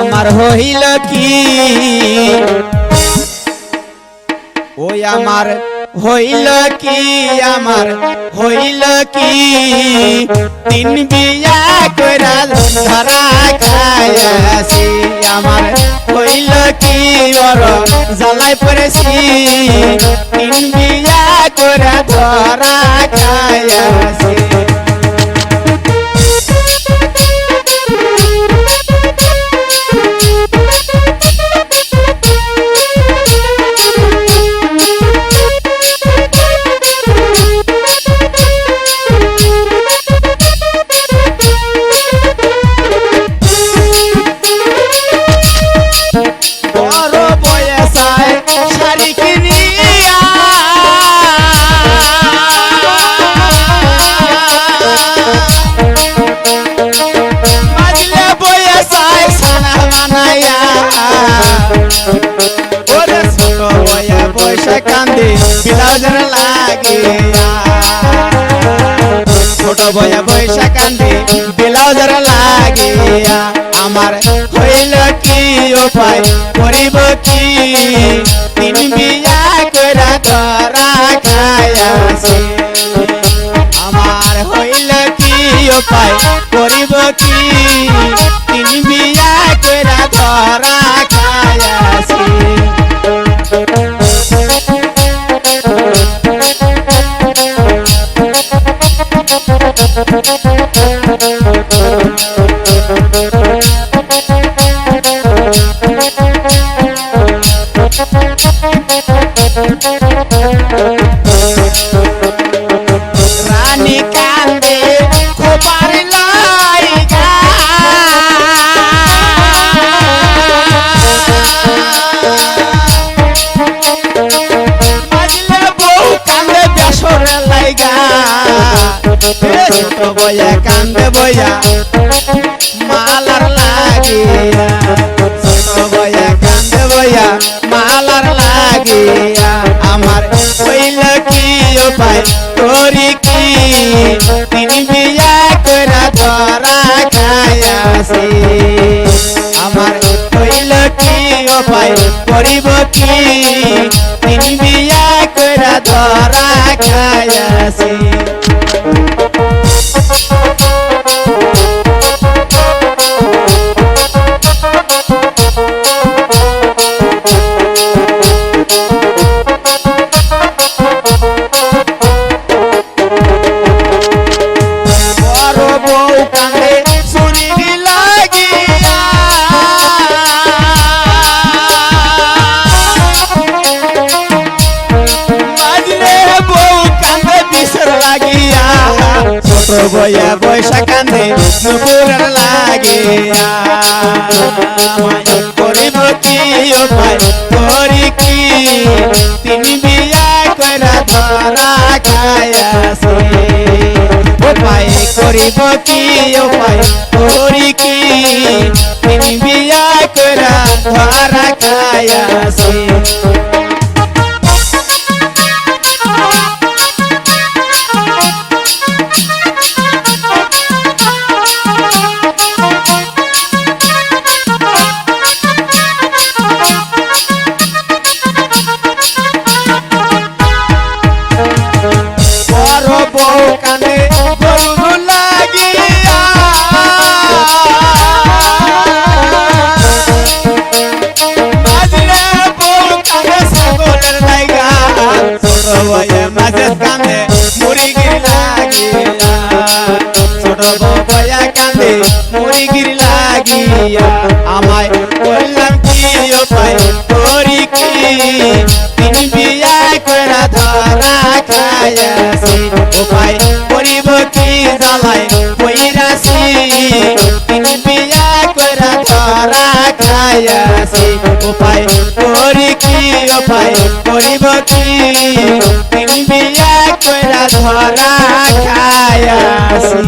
আমার হইল কি? ওই আমার হইল কি? আমার হইল কি? তিন বিয়া কইরা ধরা খায়াছি আমার হইল কি? ওর জ্বালাই পড়েছি। তিন বিয়া কইরা ধরা খায়াছি বিলাউজের লাগিয়া ছোট বয়া পয়সা কান্দি ব্লাউজের লাগিয়া আমার হইল কি উপায় করিব কি? তিন বিয়া কইরা করা খায়াছি আমার হইল কি উপায় করিব কি? তিন বিয়া কইরা ধরা খায়াছি রানী কান্দে খোপার লাইগা বাজলে বউ কান্দে বেসর লাইগা। ছোট কি উপায় করি কি? তিনি বিয়া করা ধরা খায়াছি আমার কইল কি উপায় করিব কি? তিনি বিয়া করা ধরা খায়াছি বয়া বৈশা কান্দে নুপুরের মায়া করিব কি উপায়, করি কি? তিন বিয়া কইরা ধরা খায়াছি উপায় করিব কি উপায়, করি কি? তিন বিয়া কইরা ধরা খায়াছি আমায় বললাম কি উপায় করি কি? তিন বিয়া করা ধরা খায়াছি উপায় করিব কি জ্বালাই কইরাছি তিন বিয়া করা ধরা খায়াছি উপায় করি কি, উপায় করিব কি? তিন বিয়া করা ধরা খায়াছি